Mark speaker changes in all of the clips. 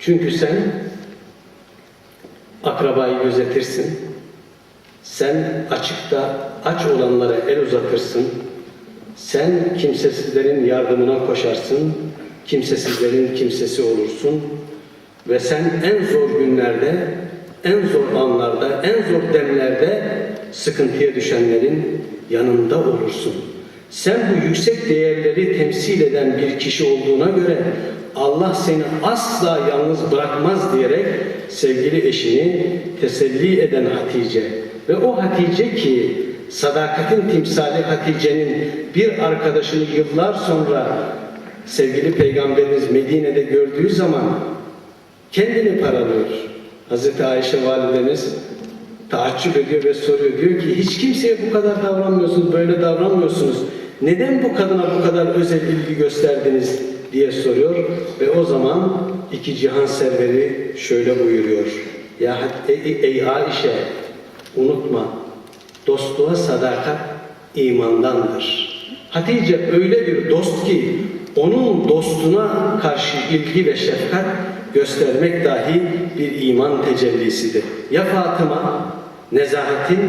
Speaker 1: Çünkü sen akrabayı gözetirsin. Sen açıkta aç olanlara el uzatırsın. Sen kimsesizlerin yardımına koşarsın. Kimsesizlerin kimsesi olursun. Ve sen en zor günlerde, en zor anlarda, en zor demlerde sıkıntıya düşenlerin yanında olursun. Sen bu yüksek değerleri temsil eden bir kişi olduğuna göre Allah seni asla yalnız bırakmaz diyerek sevgili eşini teselli eden Hatice ve o Hatice ki sadakatin timsali Hatice'nin bir arkadaşını yıllar sonra sevgili Peygamberimiz Medine'de gördüğü zaman kendini paralıyor. Hazreti Ayşe validemiz taaccüp ediyor ve soruyor. Diyor ki hiç kimseye bu kadar davranmıyorsunuz, böyle davranmıyorsunuz. Neden bu kadına bu kadar özel ilgi gösterdiniz diye soruyor. Ve o zaman iki cihan serveri şöyle buyuruyor. Ya ey, ey Ayşe unutma dostluğa sadakat imandandır. Hatice öyle bir dost ki onun dostuna karşı ilgi ve şefkat göstermek dahi bir iman tecellisidir. Ya Fatıma nezahetin,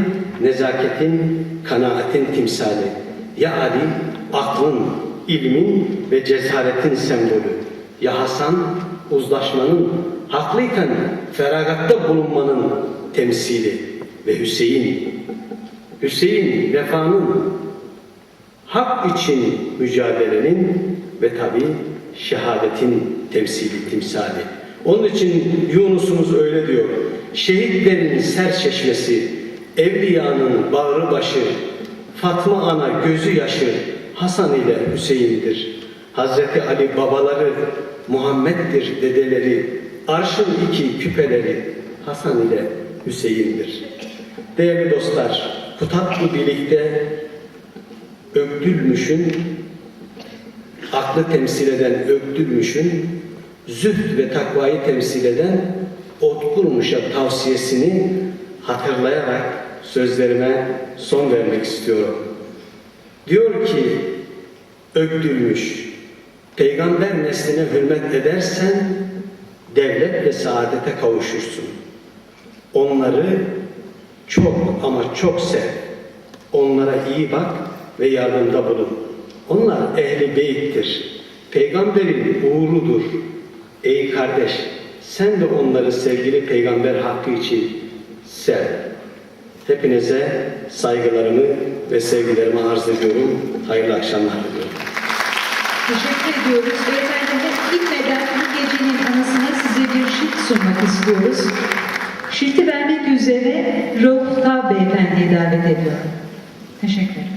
Speaker 1: nezaketin, kanaatin timsali. Ya Ali aklın, ilmin ve cesaretin sembolü. Ya Hasan uzlaşmanın, haklıyken feragatta bulunmanın temsili. Ve Hüseyin, Hüseyin vefanın, hak için mücadelenin ve tabi şehadetin temsili, timsali. Onun için Yunus'umuz öyle diyor. Şehitlerin ser çeşmesi, evliyanın bağrı başı, Fatma ana gözü yaşı, Hasan ile Hüseyin'dir. Hazreti Ali babaları, Muhammed'dir dedeleri, arşın iki küpeleri, Hasan ile Hüseyin'dir. Değerli dostlar, bu tatlı birlikte Öktülmüş'ün aklı temsil eden Öktülmüş'ün zühd ve takvayı temsil eden Otkurmuş'a tavsiyesini hatırlayarak sözlerime son vermek istiyorum. Diyor ki Öktülmüş, peygamber nesline hürmet edersen devlet ve saadete kavuşursun. Onları çok ama çok sev. Onlara iyi bak ve yardımda bulun. Onlar ehli beyttir. Peygamberin uğrudur. Ey kardeş, sen de onları sevgili peygamber hakkı için sev. Hepinize saygılarımı ve sevgilerimi arz ediyorum. Hayırlı akşamlar diliyorum.
Speaker 2: Teşekkür ediyoruz. Beyefendi gitmeden bu gecenin anısına size bir şiir sunmak istiyoruz. Şiiri vermek üzere Rauf Tav Beyefendi'yi davet ediyorum. Teşekkür ederim.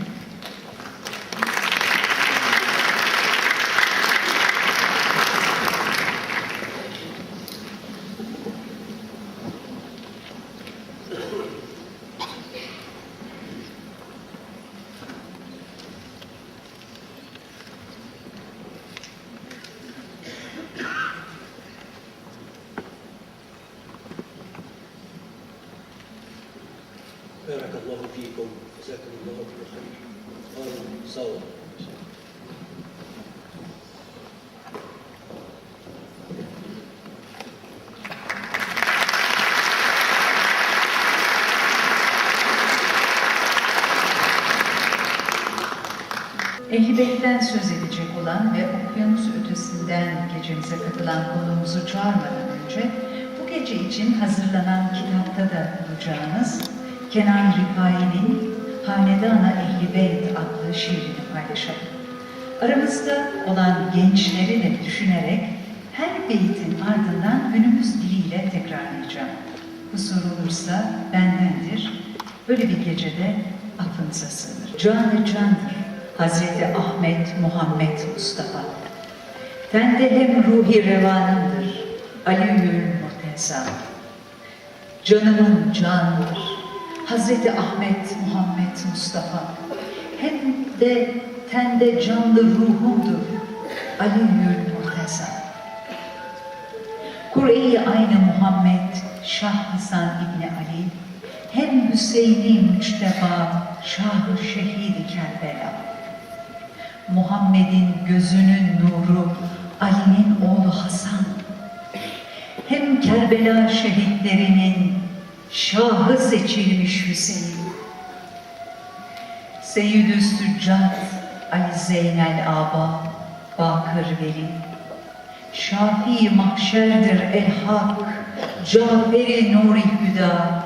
Speaker 1: Barakallahu fikum. Cezakumullahu khairan. Sağ olun.
Speaker 2: Ehli Beyt'ten söz edecek olan ve okyanus ötesinden gecemize katılan konuğumuzu çağırmadan önce bu gece için hazırlanan kitapta da bulacağınız Kenan Rifai'nin Hanedana Ehli Beyt adlı şiirini paylaşalım. Aramızda olan gençleri de düşünerek her beytin ardından günümüz diliyle tekrarlayacağım. Kusur olursa bendendir. Böyle bir gecede affınıza sığınır. Canı candır. Hazreti Ahmet Muhammed Mustafa. Tende hem ruhi revanımdır. Aliül Murteza. Canımın canıdır. Hazreti Ahmet Muhammed Mustafa. Hem de tende canlı ruhumdur. Aliül Murteza. Kur'an-ı aynı Muhammed Şah Hasan İbni Ali hem Hüseyin'i müçteba Şah-ı Şehid-i Kerbela. Muhammed'in gözünün nuru Ali'nin oğlu Hasan. Hem Kerbela şehitlerinin şahı seçilmiş Hüseyin. Seyyid-ü Süccat Ali Zeynel Aba Bakır Veli. Şafii mahşerdir el hak Caferi Nuri Hüda.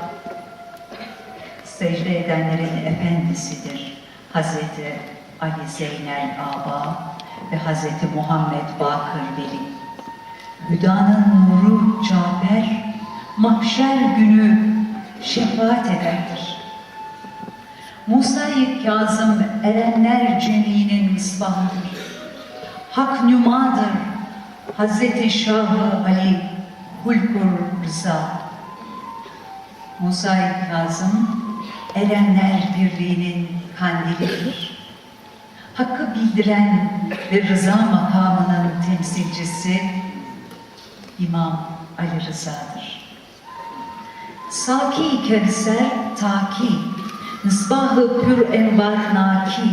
Speaker 2: Secde edenlerin efendisidir Hazreti Ali Zeynel Aba ve Hazreti Muhammed Bakır Veli. Hüdanın nuru Cafer mahşer günü şefaat edendir. Musa-i Kazım erenler ceminin misbahıdır. Hak nümadır. Hazreti Şahı Ali Hulkur Rıza. Musa-i Kazım erenler birliğinin kandilidir. Hakkı bildiren ve rıza makamının temsilcisi İmam Ali Rıza'dır. Saki Kevser Taki, Misbahı Pür Envar Naki,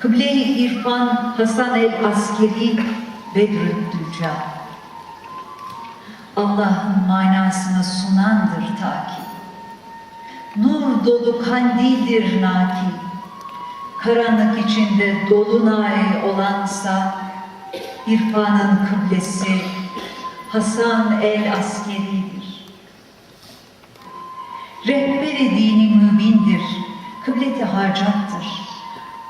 Speaker 2: Kıble-i İrfan Hasan el Askeri Bedrüddüca. Allah'ın manasını sunandır Taki. Nur dolu kandildir Naki. Karanlık içinde dolunay olansa İrfanın kıblesi Hasan el Askeri'dir. Rehberi dini mübindir, kıbleti harcattır.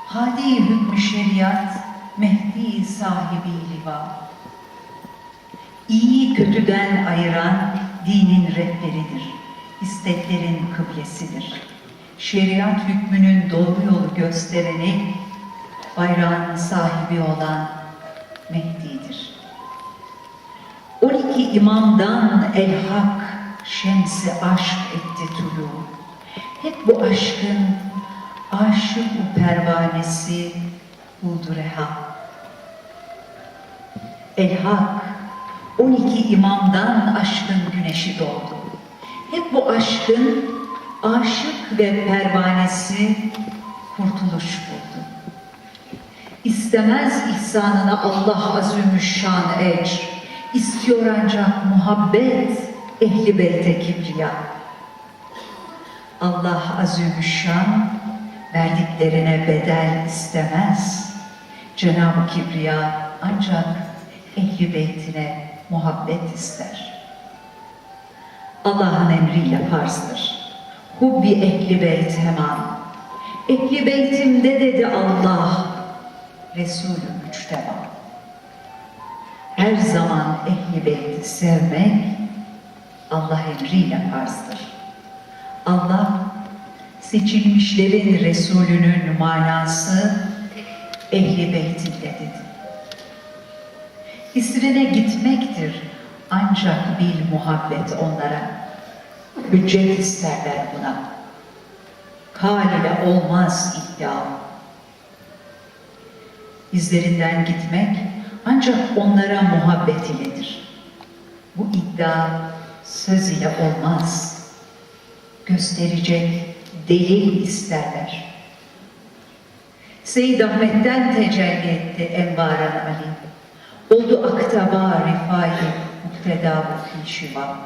Speaker 2: Hadi hükmü şeriat, Mehdi sahibi liva. İyi kötüden ayıran dinin rehberidir. İsteklerin kıblesidir. Şeriat hükmünün doğru yolu göstereni, bayrağın sahibi olan Mehdi'dir. 12 imamdan el hak şemsi aşk etti tulu. Hep bu aşkın aşık bu pervanesi budur hak. El hak 12 imamdan aşkın güneşi doğdu. Hep bu aşkın aşık ve pervanesi kurtuluş buldu. İstemez ihsanına Allah azimüşşan ecr. İstiyor ancak muhabbet ehli beyte kibriya. Allah azimüşşan verdiklerine bedel istemez. Cenab-ı Kibriya ancak ehli beytine muhabbet ister. Allah'ın emriyle farzdır. Hubbi ehli beyt hemen. Ehli beytimde dedi Allah, Resulü müçteba. Her zaman ehli beyti sevmek Allah emriyle farzdır. Allah seçilmişlerin Resulünün manası ehli beytinde dedi. İsrine gitmektir ancak bil muhabbet onlara. Ücret isterler buna. Kal ile olmaz iddia. İzlerinden gitmek ancak onlara muhabbet iledir. Bu iddia söz ile olmaz. Gösterecek delil isterler. Seyyid Ahmet'ten tecelli etti envaran Ali. Oldu aktaba rifai mukteda bu şiva.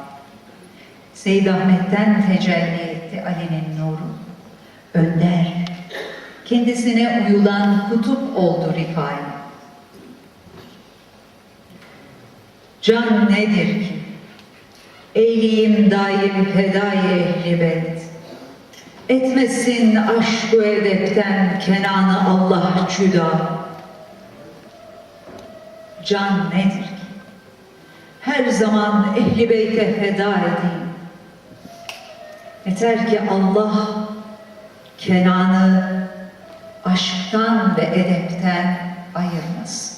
Speaker 2: Seyyid Ahmet'ten tecelli etti Ali'nin nuru. Önder, kendisine uyulan kutup oldu rifai. Can nedir ki? Eyleyim daim fedai ehli beyt. Etmesin aşk-ı edepten Kenan'ı Allah cüda. Can nedir ki? Her zaman ehli beyte feda edeyim. Yeter ki Allah Kenan'ı aşktan ve edepten ayırmasın.